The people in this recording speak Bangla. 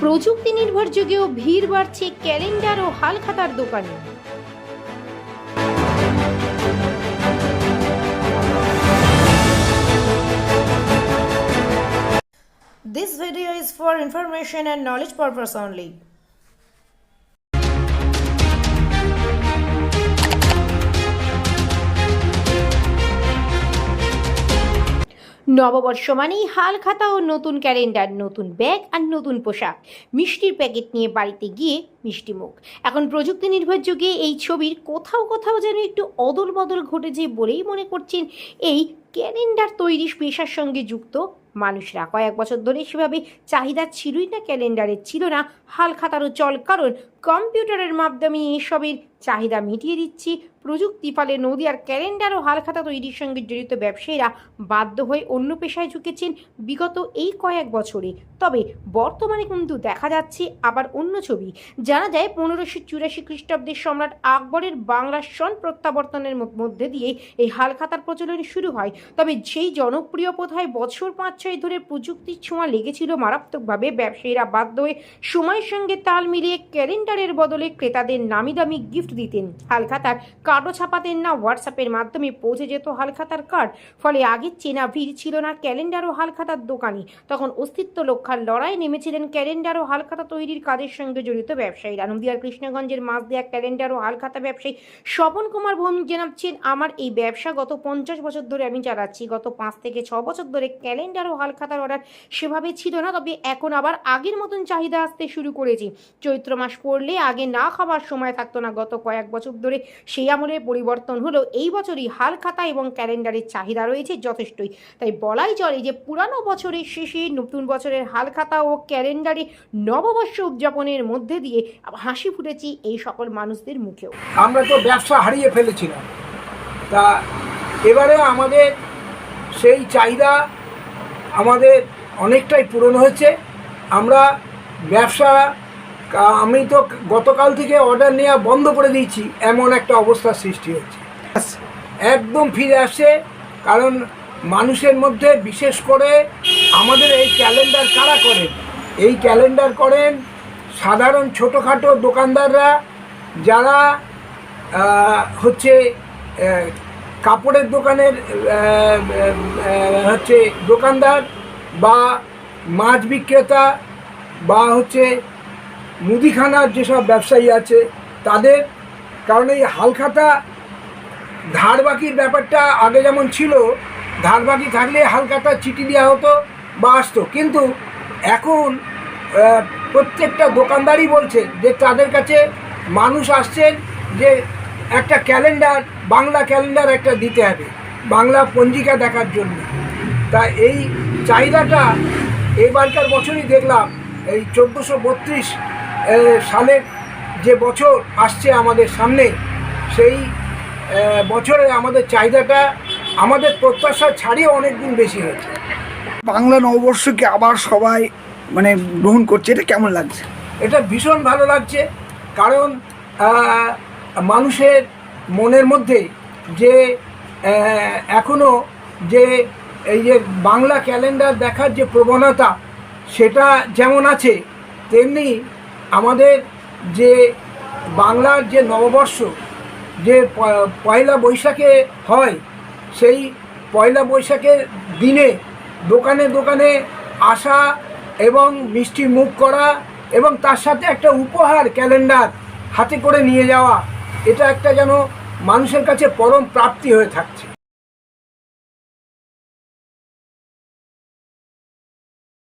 প্রযুক্তি নির্ভর যুগেও ভিড় বাড়ছে ক্যালেন্ডার ও হালখাতার দোকানে This video is for information and knowledge purpose only. নববর্ষ মানেই হাল খাতা ও নতুন ক্যালেন্ডার, নতুন ব্যাগ আর নতুন পোশাক। মিষ্টির প্যাকেট নিয়ে বাড়িতে গিয়ে মিষ্টি মুখ। এখন প্রযুক্তি নির্ভর যুগে এই ছবির কোথাও কোথাও যেন একটু অদল বদল ঘটেছে বলেই মনে করছেন এই ক্যালেন্ডার তৈরি পেশার সঙ্গে যুক্ত মানুষরা কয়েক বছর ধরে সেভাবে চাহিদা ছিলই না ক্যালেন্ডারের ছিল না, হাল খাতারও চল, কারণ কম্পিউটারের মাধ্যমে এসবের চাহিদা মিটিয়ে দিচ্ছি প্রযুক্তি ফলে নদীয়ার ক্যালেন্ডার ও হালখাতা তৈরির সঙ্গে জড়িত ব্যবসায়ীরা বাধ্য হয়ে অন্য পেশায় ঝুঁকেছেন বিগত এই কয়েক বছরে। তবে বর্তমানে কিন্তু দেখা যাচ্ছে আবার অন্য ছবি। জানা যায় পনেরোশো চুরাশি খ্রিস্টাব্দের সম্রাট আকবরের বাংলার সন প্রত্যাবর্তনের মধ্যে দিয়ে এই হালখাতার প্রচলন শুরু হয়। তবে সেই জনপ্রিয় প্রথায় বছর পাঁচ ধরে প্রযুক্তির ছোঁয়া লেগেছিল মারাত্মকভাবে। ব্যবসায়ীরা বাধ্য হয়ে সময়ের সঙ্গে তাল মিলিয়ে ক্যালেন্ডারের বদলে ক্রেতাদের নামি দামি গিফট দিতেন। হালখাতার কার্ডও ছাপাতেন না, হোয়াটসঅ্যাপের মাধ্যমে পৌঁছে যেত হালখাতার কার্ড। ফলে আগের চেনা ভিড় ছিল না ক্যালেন্ডার ও হালখাতার দোকানে। তখন অস্তিত্ব রক্ষার লড়াই নেমেছিলেন ক্যালেন্ডার ও হালখাতা তৈরির কাজের সঙ্গে জড়িত ব্যবসায়ীরা। নদিয়ার কৃষ্ণগঞ্জের মাছ দেয়া ক্যালেন্ডার ও হালখাতা ব্যবসায়ী স্বপন কুমার ভৌমিক জানাচ্ছেন, আমার এই ব্যবসা গত পঞ্চাশ বছর ধরে আমি চালাচ্ছি। গত পাঁচ থেকে ছ বছর ধরে ক্যালেন্ডার হালখাতার অর্ডার সেভাবে ছিল না, তবে এখন আবার আগের মতন চাহিদা আসতে শুরু করেছি। চৈত্র মাস পড়লে আগে না খাওয়ার সময় থাকতো না, গত কয়েক বছর ধরে সেই আমলের পরিবর্তন হলো এই বছরই হালখাতা এবং ক্যালেন্ডারের চাহিদা রয়েছে যথেষ্টই। তাই বলাই চলে যে পুরানো বছরের শেষে নতুন বছরের হালখাতা ও ক্যালেন্ডারে নববর্ষ উদযাপনের মধ্যে দিয়ে হাসি ফুটেছি এই সকল মানুষদের মুখেও। আমরা তো ব্যবসা হারিয়ে ফেলেছিলাম। তা এবারে আমাদের সেই চাহিদা আমাদের অনেকটাই পূরণ হয়েছে। আমরা ব্যবসা আমি তো গতকাল থেকে অর্ডার নেওয়া বন্ধ করে দিয়েছি এমন একটা অবস্থার সৃষ্টি হয়েছে। একদম ফিরে আসে কারণ মানুষের মধ্যে বিশেষ করে আমাদের এই ক্যালেন্ডার কারা করেন? এই ক্যালেন্ডার করেন সাধারণ ছোটোখাটো দোকানদাররা যারা হচ্ছে কাপড়ের দোকানের হচ্ছে দোকানদার বা মাছ বিক্রেতা বা হচ্ছে মুদিখানার যেসব ব্যবসায়ী আছে, তাদের কারণ এই হালখাতা ধার বাকির ব্যাপারটা আগে যেমন ছিল ধার বাকি থাকলে হালখাতা চিঠি দেওয়া হতো বা আসতো। কিন্তু এখন প্রত্যেকটা দোকানদারই বলছে যে তাদের কাছে মানুষ আসছেন যে একটা ক্যালেন্ডার বাংলা ক্যালেন্ডার একটা দিতে হবে বাংলা পঞ্জিকা দেখার জন্য। তা এই চাহিদাটা এবারকার বছরই দেখলাম এই চোদ্দোশো বত্রিশ সালের যে বছর আসছে আমাদের সামনে সেই বছরে আমাদের চাহিদাটা আমাদের প্রত্যাশা ছাড়িয়ে অনেক গুণ বেশি হয়েছে। বাংলা নববর্ষকে আবার সবাই মানে গ্রহণ করছে এটা কেমন লাগছে? এটা ভীষণ ভালো লাগছে কারণ মানুষের মনের মধ্যে যে আহ, এখনও যে এই যে বাংলা ক্যালেন্ডার দেখার যে প্রবণতা সেটা যেমন আছে তেমনি আমাদের যে বাংলার যে নববর্ষ যে পয়লা বৈশাখে হয় সেই পয়লা বৈশাখের দিনে দোকানে দোকানে আসা এবং মিষ্টি মুখ করা এবং তার সাথে একটা উপহার ক্যালেন্ডার হাতে করে নিয়ে যাওয়া এটা একটা যেন মানুষের কাছে পরম প্রাপ্তি হয়ে থাকছে।